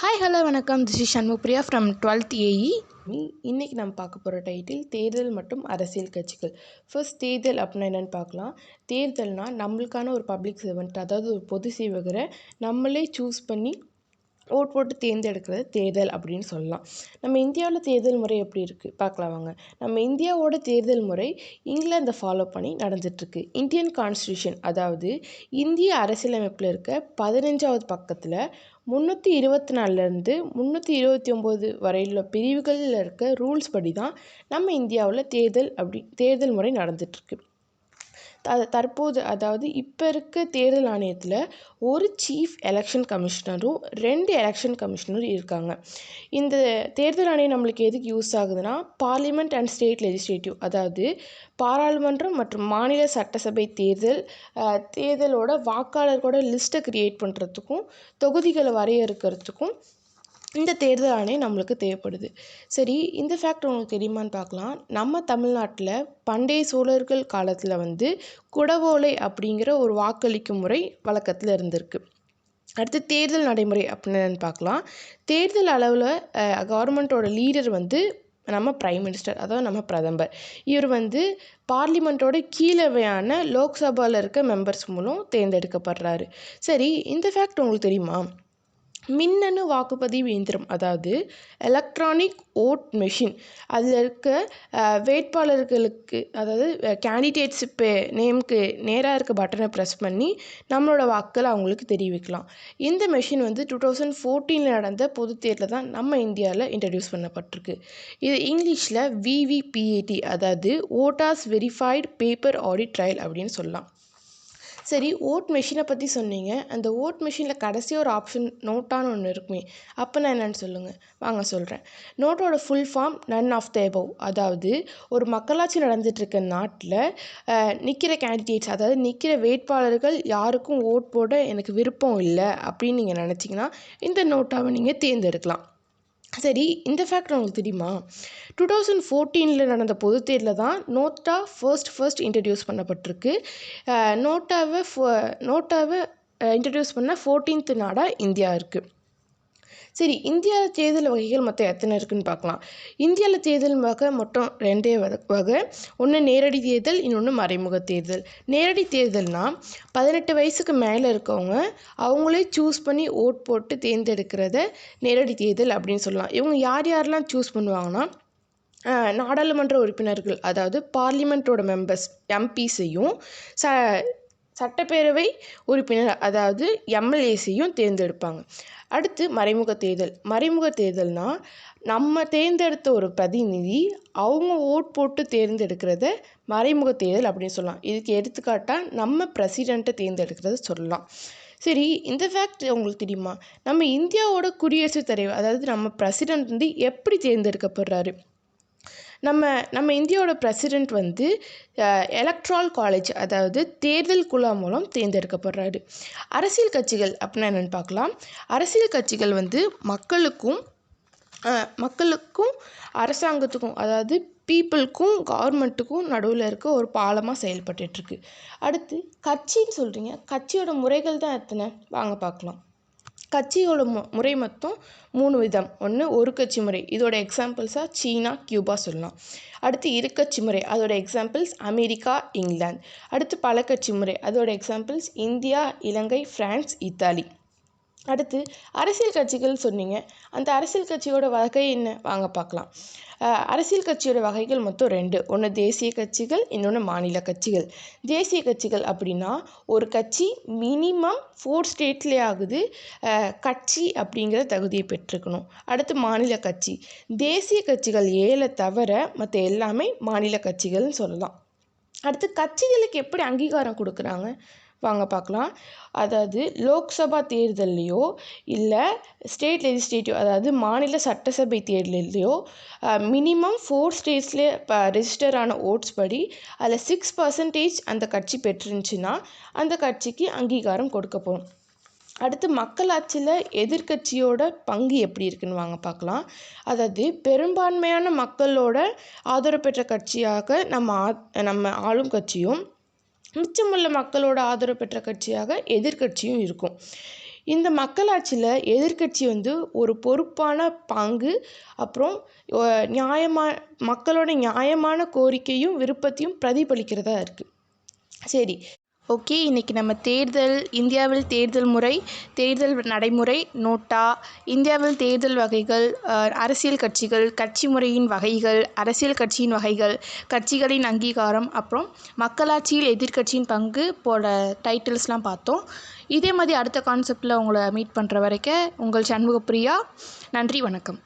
Hi hello வணக்கம். This is Shanmugapriya from twelfth A E இன்றைக்கி நம்ம பார்க்க போகிற டைட்டில் தேர்தல் மற்றும் அரசியல் கட்சிகள். ஃபர்ஸ்ட் தேர்தல் அப்படின்னா என்னென்னு பார்க்கலாம். தேர்தல்னால் நம்மளுக்கான ஒரு பப்ளிக் சர்வெண்ட் அதாவது ஒரு பொது சேவகரை நம்மளே சூஸ் பண்ணி ஓட் போட்டு தேர்ந்தெடுக்கிறது தேர்தல் அப்படின்னு சொல்லலாம். நம்ம இந்தியாவில் தேர்தல் முறை எப்படி இருக்குது பார்க்கலாம் வாங்க. நம்ம இந்தியாவோட தேர்தல் முறை இங்கிலாந்தை ஃபாலோ பண்ணி நடந்துகிட்ருக்கு இந்தியன் கான்ஸ்டியூஷன் அதாவது இந்திய அரசியலமைப்பில் இருக்க பதினஞ்சாவது பக்கத்தில் முந்நூற்றி இருபத்தி நாலுலேருந்து முந்நூற்றி இருபத்தி ஒம்பது வரையுள்ள பிரிவுகளில் இருக்க ரூல்ஸ் படி தான் நம்ம இந்தியாவில் தேர்தல் அப்படி தேர்தல் முறை நடந்துகிட்ருக்கு த தற்போது அதாவது இப்போ இருக்க தேர்தல் ஆணையத்தில் ஒரு சீஃப் எலெக்ஷன் கமிஷனரும் ரெண்டு எலெக்ஷன் கமிஷனரும் இருக்காங்க. இந்த தேர்தல் ஆணையம் நம்மளுக்கு எதுக்கு யூஸ் ஆகுதுன்னா பார்லிமெண்ட் அண்ட் ஸ்டேட் லெஜிஸ்லேட்டிவ் அதாவது பாராளுமன்றம் மற்றும் மாநில சட்டசபை தேர்தல் தேர்தலோட வாக்காளர்களோட லிஸ்ட்டை க்ரியேட் பண்ணுறதுக்கும் தொகுதிகளை வரையறுக்கிறதுக்கும் இந்த தேர்தல் ஆணையம் நம்மளுக்கு தேவைப்படுது. சரி இந்த ஃபேக்ட் உங்களுக்கு தெரியுமான்னு பார்க்கலாம். நம்ம தமிழ்நாட்டில் பண்டைய சோழர்கள் காலத்தில் வந்து குடவோலை அப்படிங்கிற ஒரு வாக்களிக்கும் முறை வழக்கத்தில் இருந்திருக்கு. அடுத்து தேர்தல் நடைமுறை அப்படின்னு பார்க்கலாம். தேர்தல் அளவில் கவர்மெண்ட்டோட லீடர் வந்து நம்ம ப்ரைம் மினிஸ்டர் அதாவது நம்ம பிரதமர். இவர் வந்து பார்லிமெண்ட்டோட கீழவையான லோக்சபாவில் இருக்க மெம்பர்ஸ் மூலம் தேர்ந்தெடுக்கப்படுறாரு. சரி இந்த ஃபேக்ட் உங்களுக்கு தெரியுமா? மின்னணு வாக்குப்பதிவு இயந்திரம் அதாவது எலக்ட்ரானிக் ஓட் மெஷின் அதில் இருக்க வேட்பாளர்களுக்கு அதாவது கேண்டிடேட்ஸ் இப்போ நேமுக்கு நேராக இருக்க பட்டனை ப்ரெஸ் பண்ணி நம்மளோட வாக்களை அவங்களுக்கு தெரிவிக்கலாம். இந்த மெஷின் வந்து டூ தௌசண்ட் ஃபோர்டீனில் நடந்த பொது தேர்தலில் தான் நம்ம இந்தியாவில் இன்ட்ரடியூஸ் பண்ணப்பட்டிருக்கு. இது இங்கிலீஷில் விவிபிஏடி அதாவது voters verified paper audit trail அப்படின்னு சொல்லலாம். சரி ஓட் மெஷினை பற்றி சொன்னீங்க. அந்த ஓட் மெஷினில் கடைசியாக ஒரு ஆப்ஷன் நோட்டான்னு ஒன்று இருக்குமே அப்போ நான் என்னென்னு சொல்லுங்கள் வாங்க சொல்கிறேன் நோட்டோட full form none of the above அதாவது ஒரு மக்களாட்சி நடந்துகிட்ருக்க நாட்டில் நிற்கிற கேண்டிடேட்ஸ் அதாவது நிற்கிற வேட்பாளர்கள் யாருக்கும் ஓட் போட எனக்கு விருப்பம் இல்லை அப்படின்னு நீங்கள் நினச்சிங்கன்னா இந்த நோட்டாவை நீங்கள் தேர்ந்தெடுக்கலாம். சரி இந்த ஃபேக்ட் உங்களுக்கு தெரியுமா? டூ தௌசண்ட் ஃபோர்டீனில் நடந்த பொது தேர்தலில் தான் நோட்டா ஃபர்ஸ்ட் ஃபர்ஸ்ட் இன்ட்ரடியூஸ் பண்ணப்பட்டிருக்கு. நோட்டாவை நோட்டாவை இன்ட்ரடியூஸ் பண்ண ஃபோர்டீன்த் நாடாக இந்தியா இருக்குது சரி இந்தியாவில் தேர்தல் வகைகள் மொத்தம் எத்தனை இருக்குதுன்னு பார்க்கலாம். இந்தியாவில் தேர்தல் வகை மொத்தம் ரெண்டே வகை. ஒன்று நேரடி தேர்தல் இன்னொன்று மறைமுக தேர்தல். நேரடி தேர்தல்னால் பதினெட்டு வயசுக்கு மேலே இருக்கவங்க அவங்களே சூஸ் பண்ணி ஓட் போட்டு தேர்ந்தெடுக்கிறத நேரடி தேர்தல் அப்படின்னு சொல்லலாம். இவங்க யார் யாரெல்லாம் சூஸ் பண்ணுவாங்கன்னா நாடாளுமன்ற உறுப்பினர்கள் அதாவது பார்லிமெண்ட்டோட மெம்பர்ஸ் எம்பிஸையும் ச சட்டப்பேரவை உறுப்பினர் அதாவது எம்எல்ஏசியும் தேர்ந்தெடுப்பாங்க. அடுத்து மறைமுக தேர்தல். மறைமுக தேர்தல்னால் நம்ம தேர்ந்தெடுத்த ஒரு பிரதிநிதி அவங்க ஓட் போட்டு தேர்ந்தெடுக்கிறத மறைமுக தேர்தல் அப்படின்னு சொல்லலாம். இதுக்கு எடுத்துக்காட்டாக நம்ம பிரசிடெண்ட்டை தேர்ந்தெடுக்கிறத சொல்லலாம். சரி இந்த ஃபேக்ட் உங்களுக்கு தெரியுமா? நம்ம இந்தியாவோட குடியரசுத் தலைவர் அதாவது நம்ம பிரசிடெண்ட் வந்து எப்படி தேர்ந்தெடுக்கப்படுறாரு? நம்ம நம்ம இந்தியாவோட பிரசிடெண்ட் வந்து எலக்ட்ரால் காலேஜ் அதாவது தேர்தல் குழா மூலம் தேர்ந்தெடுக்கப்படுறாரு. அரசியல் கட்சிகள் அப்படின்னா என்னென்னு பார்க்கலாம். அரசியல் கட்சிகள் வந்து மக்களுக்கும் மக்களுக்கும் அரசாங்கத்துக்கும் அதாவது பீப்புளுக்கும் கவர்மெண்ட்டுக்கும் நடுவில் இருக்க ஒரு பாலமாக செயல்பட்டுருக்கு அடுத்து கட்சின்னு சொல்கிறீங்க கட்சியோட முறைகள் தான் எத்தனை? வாங்க பார்க்கலாம். கட்சியோட மு முறை மொத்தம் மூணு விதம். ஒன்று ஒரு கட்சி முறை. இதோட எக்ஸாம்பிள்ஸாக சீனா கியூபா சொல்லலாம். அடுத்து இரு கட்சி முறை. அதோட எக்ஸாம்பிள்ஸ் அமெரிக்கா இங்கிலாந்து. அடுத்து பல கட்சி முறை. அதோட examples India Ilangai France Italy. அடுத்து அரசியல் கட்சிகள் சொன்னீங்க. அந்த அரசியல் கட்சியோட வகை என்ன? வாங்க பார்க்கலாம். அரசியல் கட்சியோட வகைகள் மொத்தம் ரெண்டு. ஒன்று தேசிய கட்சிகள் இன்னொன்று மாநில கட்சிகள். தேசிய கட்சிகள் அப்படின்னா ஒரு கட்சி மினிமம் ஃபோர் ஸ்டேட்லேயே ஆகுது. கட்சி அப்படிங்கிற தகுதியை பெற்றுக்கணும் அடுத்து மாநில கட்சி. தேசிய கட்சிகள் ஏழை தவிர மற்ற எல்லாமே மாநில கட்சிகள்னு சொல்லலாம். அடுத்து கட்சிகளுக்கு எப்படி அங்கீகாரம் கொடுக்குறாங்க? வாங்க பார்க்கலாம். அதாவது லோக்சபா தேர்தல்லையோ இல்லை ஸ்டேட் லெஜிஸ்லேட்டிவ் அதாவது மாநில சட்டசபை தேர்தல்லையோ மினிமம் ஃபோர் ஸ்டேட்ஸ்லேயே இப்போ ரெஜிஸ்டர் ஆன ஓட்ஸ் படி அதில் சிக்ஸ் பர்சன்டேஜ் அந்த கட்சி பெற்றுருந்துச்சின்னா அந்த கட்சிக்கு அங்கீகாரம் கொடுக்கப்படும் அடுத்து மக்களாட்சியில் எதிர்கட்சியோட பங்கு எப்படி இருக்குன்னு வாங்க பார்க்கலாம். அதாவது பெரும்பான்மையான மக்களோட ஆதரவு பெற்ற கட்சியாக நம்ம ஆ நம்ம ஆளும் கட்சியும் மிச்சமுள்ள மக்களோட ஆதரவு பெற்ற கட்சியாக எதிர்கட்சியும் இருக்கும். இந்த மக்களாட்சியில் எதிர்க்கட்சி வந்து ஒரு பொறுப்பான பங்கு அப்புறம் நியாயமாக நியாயமா மக்களோட நியாயமான கோரிக்கையும் விருப்பத்தையும் பிரதிபலிக்கிறதா இருக்குது சரி ஓகே இன்றைக்கி நம்ம தேர்தல் இந்தியாவில் தேர்தல் முறை தேர்தல் நடைமுறை நோட்டா இந்தியாவில் தேர்தல் வகைகள் அரசியல் கட்சிகள் கட்சி முறையின் வகைகள் அரசியல் கட்சியின் வகைகள் கட்சிகளின் அங்கீகாரம் அப்புறம் மக்களாட்சியில் எதிர்க்கட்சியின் பங்கு போல டைட்டில்ஸ்லாம் பார்த்தோம். இதே மாதிரி அடுத்த கான்செப்டில் உங்களை மீட் பண்ணுற வரைக்கும் உங்கள் சண்முகப்பிரியா நன்றி வணக்கம்.